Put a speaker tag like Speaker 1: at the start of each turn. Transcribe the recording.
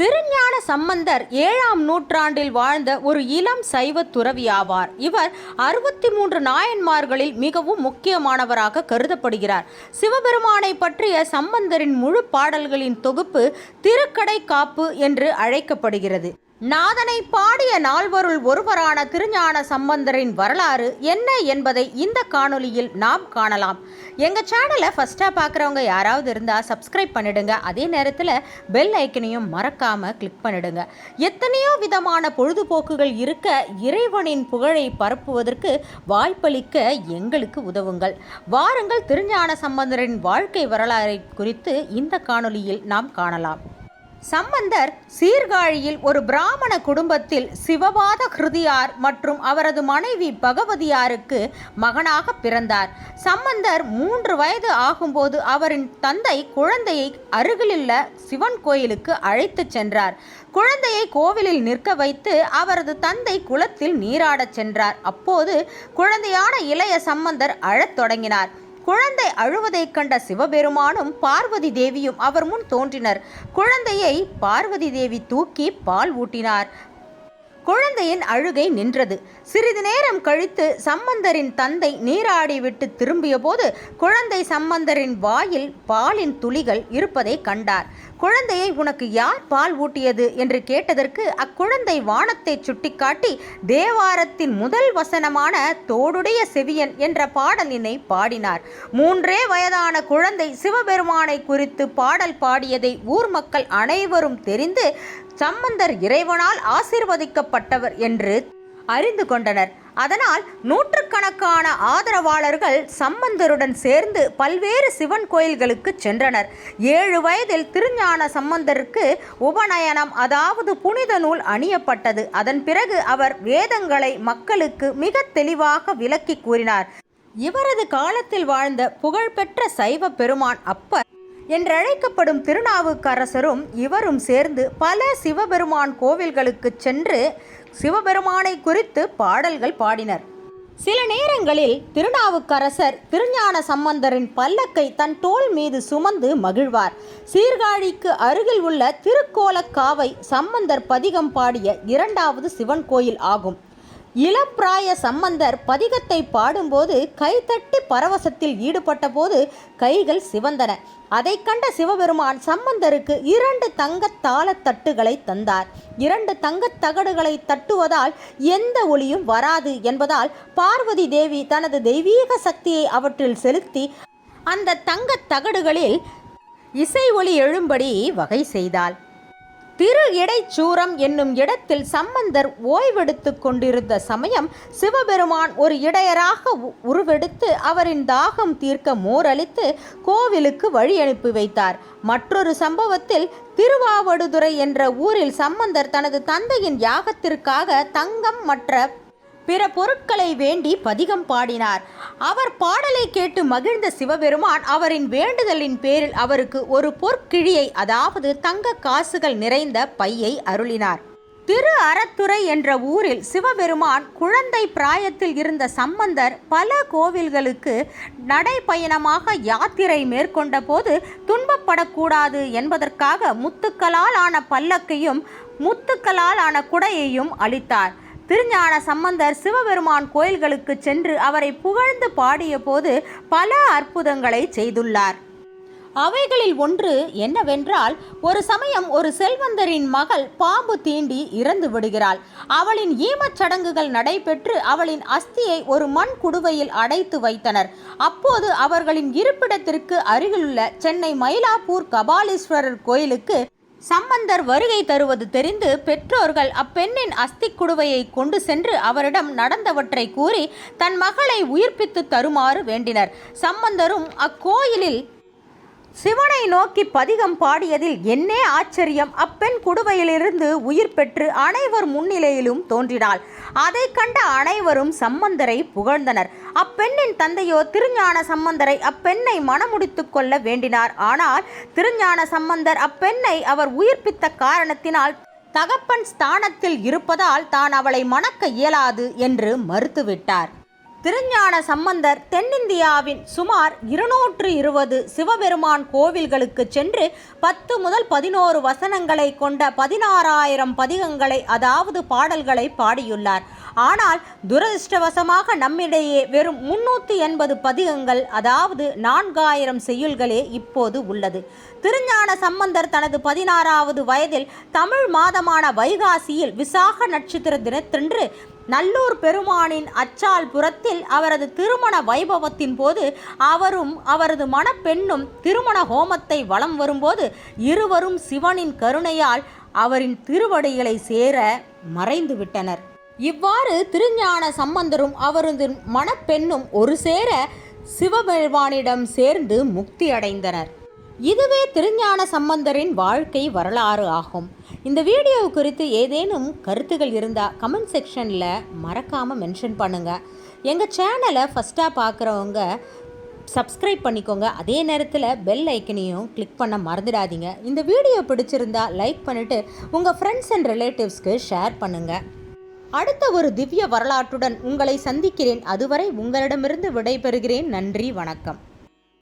Speaker 1: திருஞான சம்பந்தர் ஏழாம் நூற்றாண்டில் வாழ்ந்த ஒரு இளம் சைவ துறவி ஆவார். இவர் அறுபத்தி மூன்று நாயன்மார்களில் மிகவும் முக்கியமானவராக கருதப்படுகிறார். சிவபெருமானை பற்றிய சம்பந்தரின் முழு பாடல்களின் தொகுப்பு திருக்கடை காப்பு என்று அழைக்கப்படுகிறது. நாதனை பாடிய நால்வருள் ஒருவரான திருஞான சம்பந்தரின் வரலாறு என்ன என்பதை இந்த காணொலியில் நாம் காணலாம். எங்கள் சேனலை ஃபஸ்ட்டாக பார்க்குறவங்க யாராவது இருந்தால் சப்ஸ்கிரைப் பண்ணிடுங்க. அதே நேரத்தில் பெல் ஐக்கனையும் மறக்காமல் கிளிக் பண்ணிடுங்க. எத்தனையோ விதமான பொழுதுபோக்குகள் இருக்க இறைவனின் புகழை பரப்புவதற்கு வாய்ப்பளிக்க எங்களுக்கு உதவுங்கள். வாருங்கள் திருஞான சம்பந்தரின் வாழ்க்கை வரலாறை குறித்து இந்த காணொலியில் நாம் காணலாம். சம்பந்தர் சீர்காழியில் ஒரு பிராமண குடும்பத்தில் சிவபாத ஹிருதியார் மற்றும் அவரது மனைவி பகவதியாருக்கு மகனாக பிறந்தார். சம்பந்தர் மூன்று வயது ஆகும்போது அவரின் தந்தை குழந்தையை அருகிலுள்ள சிவன் கோயிலுக்கு அழைத்துச் சென்றார். குழந்தையை கோவிலில் நிற்க வைத்து அவரது தந்தை குளத்தில் நீராடச் சென்றார். அப்போது குழந்தையான இளைய சம்பந்தர் அழத் தொடங்கினார். குழந்தை அழுவதைக் கண்ட சிவபெருமானும் பார்வதி தேவியும் அவர் முன் தோன்றினர். குழந்தையை பார்வதி தேவி தூக்கி பால் ஊட்டினார். குழந்தையின் அழுகை நின்றது. சிறிது நேரம் கழித்து சம்பந்தரின் தந்தை நீராடி விட்டு திரும்பிய போது குழந்தை சம்பந்தரின் வாயில் பாலின் துளிகள் இருப்பதை கண்டார். குழந்தையை உனக்கு யார் பால் ஊட்டியது? என்று கேட்டதற்கு அக்குழந்தை வானத்தை சுட்டிக்காட்டி தேவாரத்தின் முதல் வசனமான தோடுடைய செவியன் என்ற பாடலினை பாடினார். மூன்றே வயதான குழந்தை சிவபெருமானை குறித்து பாடல் பாடியதை ஊர் மக்கள் அனைவரும் தெரிந்து சம்பந்தர் இறைவனால் ஆசிர்வதிக்கப்பட்டவர் என்று அறிந்து கொண்டனர். அதனால் நூற்றுக்கணக்கான ஆதரவாளர்கள் சம்பந்தருடன் சேர்ந்து பல்வேறு சிவன் கோயில்களுக்கு சென்றனர். ஏழு வயதில் திருஞான சம்பந்தருக்கு உபநயனம் அதாவது புனித நூல் அணியப்பட்டது. அதன் பிறகு அவர் வேதங்களை மக்களுக்கு மிக தெளிவாக விளக்கி கூறினார். இவரது காலத்தில் வாழ்ந்த புகழ்பெற்ற சைவ பெருமான் அப்பர் என்றழைக்கப்படும் திருநாவுக்கரசரும் இவரும் சேர்ந்து பல சிவபெருமான் கோவில்களுக்கு சென்று சிவபெருமானை குறித்து பாடல்கள் பாடினர். சில நேரங்களில் திருநாவுக்கரசர் திருஞான சம்பந்தரின் பல்லக்கை தன் தோல் மீது சுமந்து மகிழ்வார். சீர்காழிக்கு அருகில் உள்ள திருக்கோலக்காவை சம்பந்தர் பதிகம் பாடிய இரண்டாவது சிவன் கோயில் ஆகும். இளப்பிராய சம்பந்தர் பதிகத்தை பாடும்போது கைதட்டி பரவசத்தில் ஈடுபட்ட போது கைகள் சிவந்தன. அதை கண்ட சிவபெருமான் சம்பந்தருக்கு இரண்டு தங்கத் தாளத்தட்டுகளை தந்தார். இரண்டு தங்கத் தகடுகளை தட்டுவதால் எந்த ஒளியும் வராது என்பதால் பார்வதி தேவி தனது தெய்வீக சக்தியை அவற்றில் செலுத்தி அந்த தங்கத் தகடுகளில் இசை ஒளி எழும்படி வகை செய்தாள். திரு இடைச்சூரம் என்னும் இடத்தில் சம்பந்தர் ஓய்வெடுத்து கொண்டிருந்த சமயம் சிவபெருமான் ஒரு இடையராக உருவெடுத்து அவரின் தாகம் தீர்க்க மோரளித்து கோவிலுக்கு வழி அனுப்பி வைத்தார். மற்றொரு சம்பவத்தில் திருவாவடுதுறை என்ற ஊரில் சம்பந்தர் தனது தந்தையின் யாகத்திற்காக தங்கம் மற்ற பிற பொருட்களை வேண்டி பதிகம் பாடினார். அவர் பாடலை கேட்டு மகிழ்ந்த சிவபெருமான் அவரின் வேண்டுதலின் பேரில் அவருக்கு ஒரு பொற்கிழியை அதாவது தங்க காசுகள் நிறைந்த பையை அருளினார். திரு அறத்துறை என்ற ஊரில் சிவபெருமான் குழந்தை பிராயத்தில் இருந்த சம்பந்தர் பல கோவில்களுக்கு நடைபயணமாக யாத்திரை மேற்கொண்ட போது துன்பப்படக்கூடாது என்பதற்காக முத்துக்களால் ஆன பல்லக்கையும் முத்துக்களால் ஆன குடையையும் அளித்தார். திருஞான சம்பந்தர் சிவபெருமான் கோயில்களுக்கு சென்று அவரை புகழ்ந்து பாடிய போது பல அற்புதங்களை செய்துள்ளார். அவைகளில் ஒன்று என்னவென்றால் ஒரு சமயம் ஒரு செல்வந்தரின் மகள் பாம்பு தீண்டி இறந்து விடுகிறாள். அவளின் ஈமச் சடங்குகள் நடைபெற்று அவளின் அஸ்தியை ஒரு மண் குடுவையில் அடைத்து வைத்தனர். அப்போது அவர்களின் இருப்பிடத்திற்கு அருகிலுள்ள சென்னை மயிலாப்பூர் கபாலீஸ்வரர் கோயிலுக்கு சம்பந்தர் வருகை தருவது தெரிந்து பெற்றோர்கள் அப்பெண்ணின் அஸ்தி குடுவையை கொண்டு சென்று அவரிடம் நடந்தவற்றை கூறி தன் மகளை உயிர்ப்பித்து தருமாறு வேண்டினர். சம்பந்தரும் அக்கோயிலில் சிவனை நோக்கி பதிகம் பாடியதில் என்னே ஆச்சரியம்? அப்பெண் குடுவையிலிருந்து உயிர் பெற்று அனைவர் முன்னிலையிலும் தோன்றினாள். அதை கண்ட அனைவரும் சம்பந்தரை புகழ்ந்தனர். அப்பெண்ணின் தந்தையோ திருஞான சம்பந்தரை அப்பெண்ணை மனமுடித்து கொள்ள வேண்டினார். ஆனால் திருஞான சம்பந்தர் அப்பெண்ணை அவர் உயிர்ப்பித்த காரணத்தினால் தகப்பன் ஸ்தானத்தில் இருப்பதால் தான் அவளை மணக்க இயலாது என்று மறுத்துவிட்டார். திருஞான சம்பந்தர் தென்னிந்தியாவின் சுமார் இருநூற்று இருபது சிவபெருமான் கோவில்களுக்கு சென்று பத்து முதல் பதினோரு வசனங்களை கொண்ட பதினாறாயிரம் பதிகங்களை அதாவது பாடல்களை பாடியுள்ளார். ஆனால் துரதிருஷ்டவசமாக நம்மிடையே வெறும் முன்னூற்றி எண்பது பதிகங்கள் அதாவது நான்காயிரம் செய்யுள்களே இப்போது உள்ளது. திருஞான சம்பந்தர் தனது பதினாறாவது வயதில் தமிழ் மாதமான வைகாசியில் விசாக நட்சத்திர தினத்தன்று நல்லூர் பெருமானின் அச்சால் புறத்தில் அவரது திருமண வைபவத்தின் போது அவரும் அவரது மணப்பெண்ணும் திருமண ஹோமத்தை வலம் வரும்போது இருவரும் சிவனின் கருணையால் அவரின் திருவடிகளை சேர மறைந்துவிட்டனர். இவ்வாறு திருஞான சம்பந்தரும் அவரது மணப்பெண்ணும் ஒரு சேர சிவபெருமானிடம் சேர்ந்து முக்தி அடைந்தனர். இதுவே திருஞான சம்பந்தரின் வாழ்க்கை வரலாறு ஆகும். இந்த வீடியோ குறித்து ஏதேனும் கருத்துகள் இருந்தால் கமெண்ட் செக்ஷனில் மறக்காமல் மென்ஷன் பண்ணுங்கள் எங்கள் சேனலை ஃபஸ்ட்டாக பார்க்குறவங்க சப்ஸ்கிரைப் பண்ணிக்கோங்க. அதே நேரத்தில் பெல் ஐக்கனையும் கிளிக் பண்ண மறந்துடாதீங்க. இந்த வீடியோ பிடிச்சிருந்தா லைக் பண்ணிவிட்டு உங்கள் ஃப்ரெண்ட்ஸ் அண்ட் ரிலேட்டிவ்ஸ்க்கு ஷேர் பண்ணுங்கள் அடுத்த ஒரு திவ்ய வரலாற்றுடன் உங்களை சந்திக்கிறேன். அதுவரை உங்களிடமிருந்து விடைபெறுகிறேன். நன்றி வணக்கம்.